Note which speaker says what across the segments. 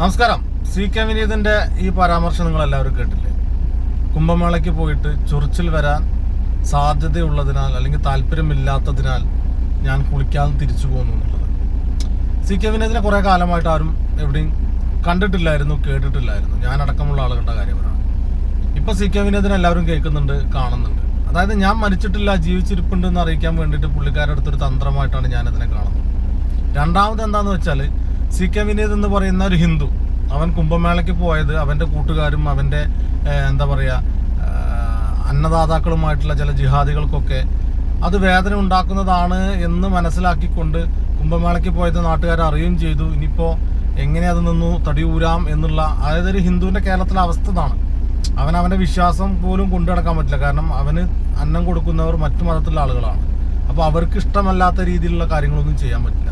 Speaker 1: നമസ്കാരം. C K വിനീതിന്റെ ഈ പരാമർശം നിങ്ങൾ എല്ലാവരും കേട്ടില്ലേ? കുംഭമേളയ്ക്ക് പോയിട്ട് ചൊറിച്ചിൽ വരാൻ സാധ്യതയുള്ളതിനാൽ അല്ലെങ്കിൽ താല്പര്യമില്ലാത്തതിനാൽ ഞാൻ കുളിക്കാതെ തിരിച്ചു പോകുന്നു എന്നുള്ളത്. സി കെ വിനീതിനെ കുറേ കാലമായിട്ട് ആരും എവിടെയും കണ്ടിട്ടില്ലായിരുന്നു കേട്ടിട്ടില്ലായിരുന്നു. ഞാൻ അടക്കമുള്ള ആളുകളുടെ കാര്യമാണ് ഇപ്പോൾ സി കെ വിനീതിനെ എല്ലാവരും കേൾക്കുന്നുണ്ട് കാണുന്നുണ്ട്. അതായത് ഞാൻ മരിച്ചിട്ടില്ല ജീവിച്ചിരിപ്പുണ്ട് എന്ന് അറിയിക്കാൻ വേണ്ടിയിട്ട് പുള്ളിക്കാരുടെ അടുത്തൊരു തന്ത്രമായിട്ടാണ് ഞാനതിനെ കാണുന്നത്. രണ്ടാമത് എന്താണെന്ന് വെച്ചാൽ സി കെ വിനീത് എന്ന് പറയുന്ന ഒരു ഹിന്ദു. അവൻ കുംഭമേളയ്ക്ക് പോയത് അവന്റെ കൂട്ടുകാരും അവന്റെ എന്താ പറയുക അന്നദാതാക്കളുമായിട്ടുള്ള ചില ജിഹാദികൾക്കൊക്കെ അത് വേദന ഉണ്ടാക്കുന്നതാണ് എന്ന് മനസ്സിലാക്കിക്കൊണ്ട് കുംഭമേളയ്ക്ക് പോയത് നാട്ടുകാർ അറിയുകയും ചെയ്തു. ഇനിയിപ്പോൾ എങ്ങനെ അത് നിന്നു തടിയൂരാം എന്നുള്ള അതായത് ഒരു ഹിന്ദുവിന്റെ കേരളത്തിലെ അവസ്ഥ ഇതാണ്. അവൻ അവന്റെ വിശ്വാസം പോലും കൊണ്ടു നടക്കാൻ പറ്റില്ല. കാരണം അവന് അന്നം കൊടുക്കുന്നവർ മറ്റു മതത്തിലുള്ള ആളുകളാണ്. അപ്പോൾ അവർക്ക് ഇഷ്ടമല്ലാത്ത രീതിയിലുള്ള കാര്യങ്ങളൊന്നും ചെയ്യാൻ പറ്റില്ല.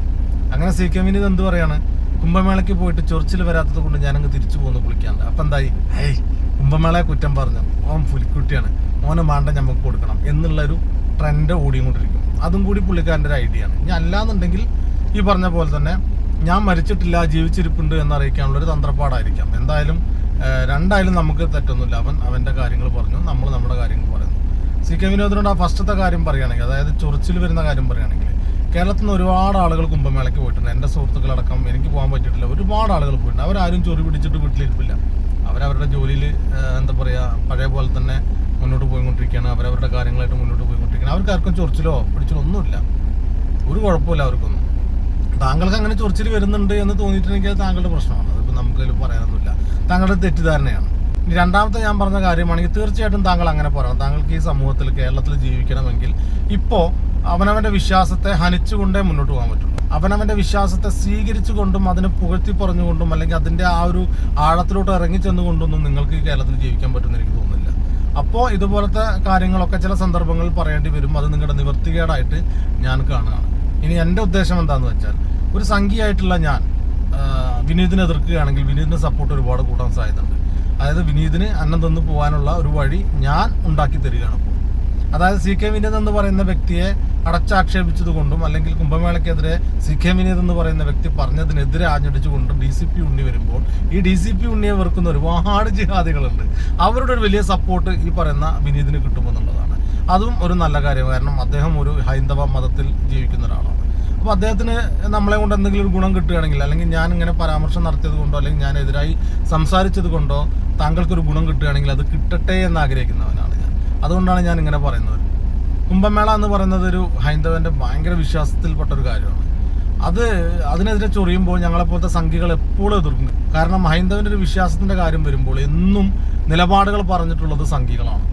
Speaker 1: അങ്ങനെ സി കെ വിനീത് എന്ത് പറയാണ്? കുംഭമേളയ്ക്ക് പോയിട്ട് ചൊറിച്ചിൽ വരാത്തത് കൊണ്ട് ഞാനങ്ങ് തിരിച്ചു പോകുന്നു കുളിക്കാണ്ട് അപ്പം എന്തായി? ഹേയ് കുംഭമേളയെ കുറ്റം പറഞ്ഞു? ഓം പുലിക്കുട്ടിയാണ്. ഓനെ മാണ്ട ഞമ്മക്ക് കൊടുക്കണം എന്നുള്ള ഒരു ട്രെൻഡ് ഓടിക്കൊണ്ടിരിക്കും അതും കൂടി പുള്ളിക്കാരന്റെ ഒരു ഐഡിയ ആണ്. ഇനി അല്ലാന്നുണ്ടെങ്കിൽ ഈ പറഞ്ഞ പോലെ തന്നെ ഞാൻ മരിച്ചിട്ടില്ല ജീവിച്ചിരിപ്പുണ്ട് എന്നറിയിക്കാനുള്ള ഒരു തന്ത്രപ്പാടായിരിക്കാം. എന്തായാലും രണ്ടായാലും നമുക്ക് തെറ്റൊന്നുമില്ല. അവൻ അവന്റെ കാര്യങ്ങൾ പറഞ്ഞു നമ്മൾ നമ്മുടെ കാര്യങ്ങൾ പറയുന്നു. സി കെ വിനോദിനോട് ആ ഫസ്റ്റത്തെ കാര്യം പറയുകയാണെങ്കിൽ അതായത് ചൊറിച്ചിൽ വരുന്ന കാര്യം പറയുകയാണെങ്കിൽ കേരളത്തിൽ നിന്ന് ഒരുപാട് ആളുകൾ കുംഭമേളയ്ക്ക് പോയിട്ടുണ്ട്. എന്റെ സുഹൃത്തുക്കളടക്കം എനിക്ക് പോകാൻ പറ്റിയിട്ടില്ല. ഒരുപാട് ആളുകൾ പോയിട്ടുണ്ട്. അവരാരും ചൊറി പിടിച്ചിട്ട് വീട്ടിലിരിപ്പില്ല. അവരവരുടെ ജോലിയിൽ എന്താ പറയുക പഴയ പോലെ തന്നെ മുന്നോട്ട് പോയിക്കൊണ്ടിരിക്കുകയാണ്. അവരവരുടെ കാര്യങ്ങളായിട്ട് മുന്നോട്ട് പോയിക്കൊണ്ടിരിക്കുകയാണ്. അവർക്ക് ആർക്കും ചൊറിച്ചിലോ പിടിച്ചിലോ ഒന്നുമില്ല. ഒരു കുഴപ്പമില്ല അവർക്കൊന്നും. താങ്കൾക്ക് അങ്ങനെ ചൊറിച്ചിൽ വരുന്നുണ്ട് എന്ന് തോന്നിയിട്ടുണ്ടെങ്കിൽ അത് താങ്കളുടെ പ്രശ്നമാണ്. അതിപ്പോൾ നമുക്കതിൽ പറയാനൊന്നുമില്ല. താങ്കളുടെ തെറ്റിദ്ധാരണയാണ്. രണ്ടാമത്തെ ഞാൻ പറഞ്ഞ കാര്യമാണെങ്കിൽ തീർച്ചയായിട്ടും താങ്കൾ അങ്ങനെ പറയണം. താങ്കൾക്ക് ഈ സമൂഹത്തിൽ കേരളത്തിൽ ജീവിക്കണമെങ്കിൽ ഇപ്പോൾ അവനവന്റെ വിശ്വാസത്തെ ഹനിച്ചുകൊണ്ടേ മുന്നോട്ട് പോകാൻ പറ്റുള്ളൂ. അവനവന്റെ വിശ്വാസത്തെ സ്വീകരിച്ചുകൊണ്ടും അതിനെ പുകഴ്ത്തി പറഞ്ഞുകൊണ്ടും അല്ലെങ്കിൽ അതിന്റെ ആ ഒരു ആഴത്തിലോട്ട് ഇറങ്ങിച്ചെന്നുകൊണ്ടൊന്നും നിങ്ങൾക്ക് ഈ കേരളത്തിൽ ജീവിക്കാൻ പറ്റുമെന്ന് എനിക്ക് തോന്നുന്നില്ല. അപ്പോൾ ഇതുപോലത്തെ കാര്യങ്ങളൊക്കെ ചില സന്ദർഭങ്ങളിൽ പറയേണ്ടി വരും. അത് നിങ്ങളുടെ നിവർത്തികേടായിട്ട് ഞാൻ കാണുകയാണ്. ഇനി എന്റെ ഉദ്ദേശം എന്താണെന്ന് വെച്ചാൽ ഒരു സംഖ്യയായിട്ടുള്ള ഞാൻ വിനീതിനെ എതിർക്കുകയാണെങ്കിൽ വിനീതിന്റെ സപ്പോർട്ട് ഒരുപാട് കൂട്ടാൻ സാധ്യതയുണ്ട്. അതായത് വിനീതിന് അന്നം തന്നു പോകാനുള്ള ഒരു വഴി ഞാൻ ഉണ്ടാക്കി തരികയാണ് ഇപ്പോൾ അതായത് സി കെ വിനീത് എന്ന് പറയുന്ന വ്യക്തിയെ അടച്ചാക്ഷേപിച്ചതുകൊണ്ടും അല്ലെങ്കിൽ കുംഭമേളയ്ക്കെതിരെ സി കെ വിനീത് എന്ന് പറയുന്ന വ്യക്തി പറഞ്ഞതിനെതിരെ ആഞ്ഞടിച്ചുകൊണ്ടും ഡി സി പി ഉണ്ണി വരുമ്പോൾ ഈ ഡി സി പി ഉണ്ണിയെ വെറുക്കുന്ന ഒരുപാട് ജിഹാദികളുണ്ട്. അവരുടെ ഒരു വലിയ സപ്പോർട്ട് ഈ പറയുന്ന വിനീതിന് കിട്ടുമെന്നുള്ളതാണ്. അതും ഒരു നല്ല കാര്യം. കാരണം അദ്ദേഹം ഒരു ഹൈന്ദവ മതത്തിൽ ജീവിക്കുന്ന ഒരാളാണ്. അപ്പോൾ അദ്ദേഹത്തിന് നമ്മളെ കൊണ്ട് എന്തെങ്കിലും ഒരു ഗുണം കിട്ടുകയാണെങ്കിൽ അല്ലെങ്കിൽ ഞാൻ ഇങ്ങനെ പരാമർശം നടത്തിയത് കൊണ്ടോ അല്ലെങ്കിൽ ഞാൻ എതിരായി സംസാരിച്ചത് കൊണ്ടോ താങ്കൾക്കൊരു ഗുണം കിട്ടുകയാണെങ്കിൽ അത് കിട്ടട്ടെ എന്ന് ആഗ്രഹിക്കുന്നവനാണ് ഞാൻ. അതുകൊണ്ടാണ് ഞാൻ ഇങ്ങനെ പറയുന്നത്. കുംഭമേള എന്ന് പറയുന്നത് ഒരു ഹൈന്ദവന്റെ ഭയങ്കര വിശ്വാസത്തിൽപ്പെട്ട ഒരു കാര്യമാണ്. അത് അതിനെതിരെ ചൊറിയുമ്പോൾ ഞങ്ങളെപ്പോലത്തെ സംഖ്യകൾ എപ്പോഴും എതിർക്കും. കാരണം ഹൈന്ദവന്റെ ഒരു വിശ്വാസത്തിന്റെ കാര്യം വരുമ്പോൾ എന്നും നിലപാടുകൾ പറഞ്ഞിട്ടുള്ളത് സംഖ്യകളാണ്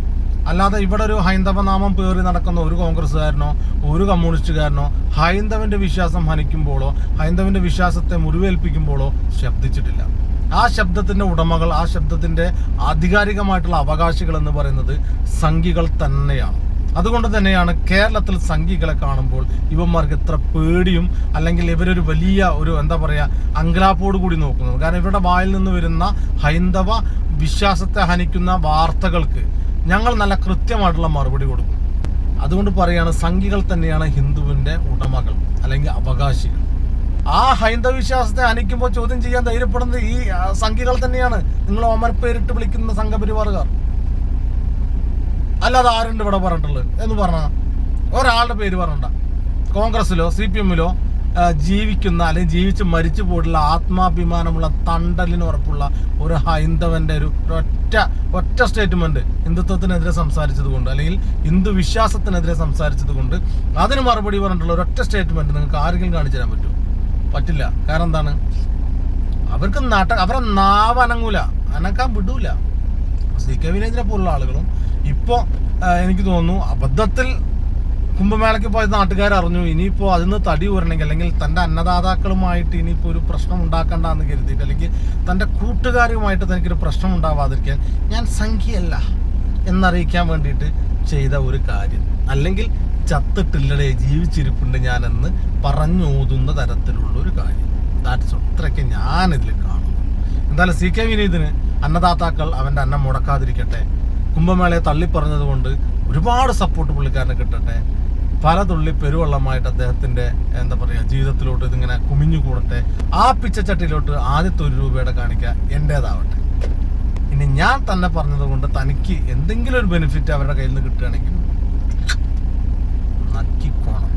Speaker 1: അല്ലാതെ ഇവിടെ ഒരു ഹൈന്ദവ നാമം പേറി നടക്കുന്ന ഒരു കോൺഗ്രസ്സുകാരനോ ഒരു കമ്മ്യൂണിസ്റ്റുകാരനോ ഹൈന്ദവന്റെ വിശ്വാസം ഹനിക്കുമ്പോഴോ ഹൈന്ദവന്റെ വിശ്വാസത്തെ മുറിവേൽപ്പിക്കുമ്പോഴോ ശബ്ദിച്ചിട്ടില്ല. ആ ശബ്ദത്തിന്റെ ഉടമകൾ ആ ശബ്ദത്തിന്റെ ആധികാരികമായിട്ടുള്ള അവകാശികൾ എന്ന് പറയുന്നത് സംഘികൾ തന്നെയാണ്. അതുകൊണ്ട് തന്നെയാണ് കേരളത്തിൽ സംഘികളെ കാണുമ്പോൾ ഇവന്മാർക്ക് ഇത്ര പേടിയും അല്ലെങ്കിൽ ഇവരൊരു വലിയ ഒരു എന്താ പറയുക അങ്കലാപ്പോട് കൂടി നോക്കുന്നത്. കാരണം ഇവരുടെ വായിൽ നിന്ന് വരുന്ന ഹൈന്ദവ വിശ്വാസത്തെ ഹനിക്കുന്ന വാർത്തകൾക്ക് ഞങ്ങൾ നല്ല കൃത്യമായിട്ടുള്ള മറുപടി കൊടുക്കും. അതുകൊണ്ട് പറയാണ് സംഘികൾ തന്നെയാണ് ഹിന്ദുവിന്റെ ഉടമകൾ അല്ലെങ്കിൽ അവകാശികൾ. ആ ഹൈന്ദവ വിശ്വാസത്തെ അനിക്കുമ്പോൾ ചോദ്യം ചെയ്യാൻ ധൈര്യപ്പെടുന്നത് ഈ സംഘികൾ തന്നെയാണ്. നിങ്ങൾ ഓമനപ്പേരിട്ട് വിളിക്കുന്ന സംഘപരിവാറുകാർ. അല്ലാതെ ആരുണ്ട് ഇവിടെ പറഞ്ഞിട്ടുള്ളത്? എന്ന് പറഞ്ഞ ഒരാളുടെ പേര് പറഞ്ഞിട്ടുണ്ട? കോൺഗ്രസിലോ സി പി എമ്മിലോ ജീവിക്കുന്ന അല്ലെങ്കിൽ ജീവിച്ച് മരിച്ചു പോയിട്ടുള്ള ആത്മാഭിമാനമുള്ള തണ്ടലിന് ഉറപ്പുള്ള ഒരു ഹൈന്ദവന്റെ ഒരു ഒറ്റ ഒറ്റ സ്റ്റേറ്റ്മെന്റ് ഹിന്ദുത്വത്തിനെതിരെ സംസാരിച്ചത് കൊണ്ട് അല്ലെങ്കിൽ ഹിന്ദു വിശ്വാസത്തിനെതിരെ സംസാരിച്ചത് കൊണ്ട് അതിന് മറുപടി പറഞ്ഞിട്ടുള്ള ഒരൊറ്റ സ്റ്റേറ്റ്മെന്റ് നിങ്ങൾക്ക് ആരെങ്കിലും കാണിച്ചു തരാൻ പറ്റുമോ? പറ്റില്ല. കാരണം എന്താണ്? അവർക്ക് നാട്ട അവരെ നാവ് അനങ്ങൂല. അനക്കാൻ വിടൂല. സി കെ വിനേന്ദ്രനെ പോലുള്ള ആളുകളും ഇപ്പോൾ എനിക്ക് തോന്നുന്നു അബദ്ധത്തിൽ കുംഭമേളയ്ക്ക് പോയ നാട്ടുകാർ അറിഞ്ഞു ഇനിയിപ്പോൾ അതിന് തടി ഊരണമെങ്കിൽ അല്ലെങ്കിൽ തന്റെ അന്നദാതാക്കളുമായിട്ട് ഇനിയിപ്പോൾ ഒരു പ്രശ്നം ഉണ്ടാക്കണ്ട എന്ന് കരുതിയിട്ട് അല്ലെങ്കിൽ തന്റെ കൂട്ടുകാരുമായിട്ട് തനിക്കൊരു പ്രശ്നം ഉണ്ടാവാതിരിക്കാൻ ഞാൻ സംഖ്യയല്ല എന്നറിയിക്കാൻ വേണ്ടിയിട്ട് ചെയ്ത ഒരു കാര്യം. അല്ലെങ്കിൽ ചത്തിട്ടില്ലടേ ജീവിച്ചിരിപ്പുണ്ട് ഞാനെന്ന് പറഞ്ഞോതുന്ന തരത്തിലുള്ള ഒരു കാര്യം. ദാറ്റ്സ് അത്രയ്ക്ക് ഞാനിതിൽ കാണുന്നു. എന്തായാലും സി കെ വിനീതിന് അന്നദാതാക്കൾ അവന്റെ അന്നം മുടക്കാതിരിക്കട്ടെ. കുംഭമേളയെ തള്ളിപ്പറഞ്ഞത് കൊണ്ട് ഒരുപാട് സപ്പോർട്ട് പുള്ളിക്കാരനെ കിട്ടട്ടെ. പല തുള്ളി പെരുവെള്ളമായിട്ട് അദ്ദേഹത്തിന്റെ എന്താ പറയുക ജീവിതത്തിലോട്ട് ഇതിങ്ങനെ കുമിഞ്ഞു കൂടട്ടെ. ആ പിച്ചച്ചട്ടിയിലോട്ട് ആദ്യത്തെ ഒരു രൂപയുടെ കാണിക്കുക എന്റേതാവട്ടെ ഇനി ഞാൻ തന്നെ പറഞ്ഞത് കൊണ്ട് തനിക്ക് എന്തെങ്കിലും ഒരു ബെനിഫിറ്റ് അവരുടെ കയ്യിൽ നിന്ന് കിട്ടുകയാണെങ്കിൽ നക്കിക്കോണം.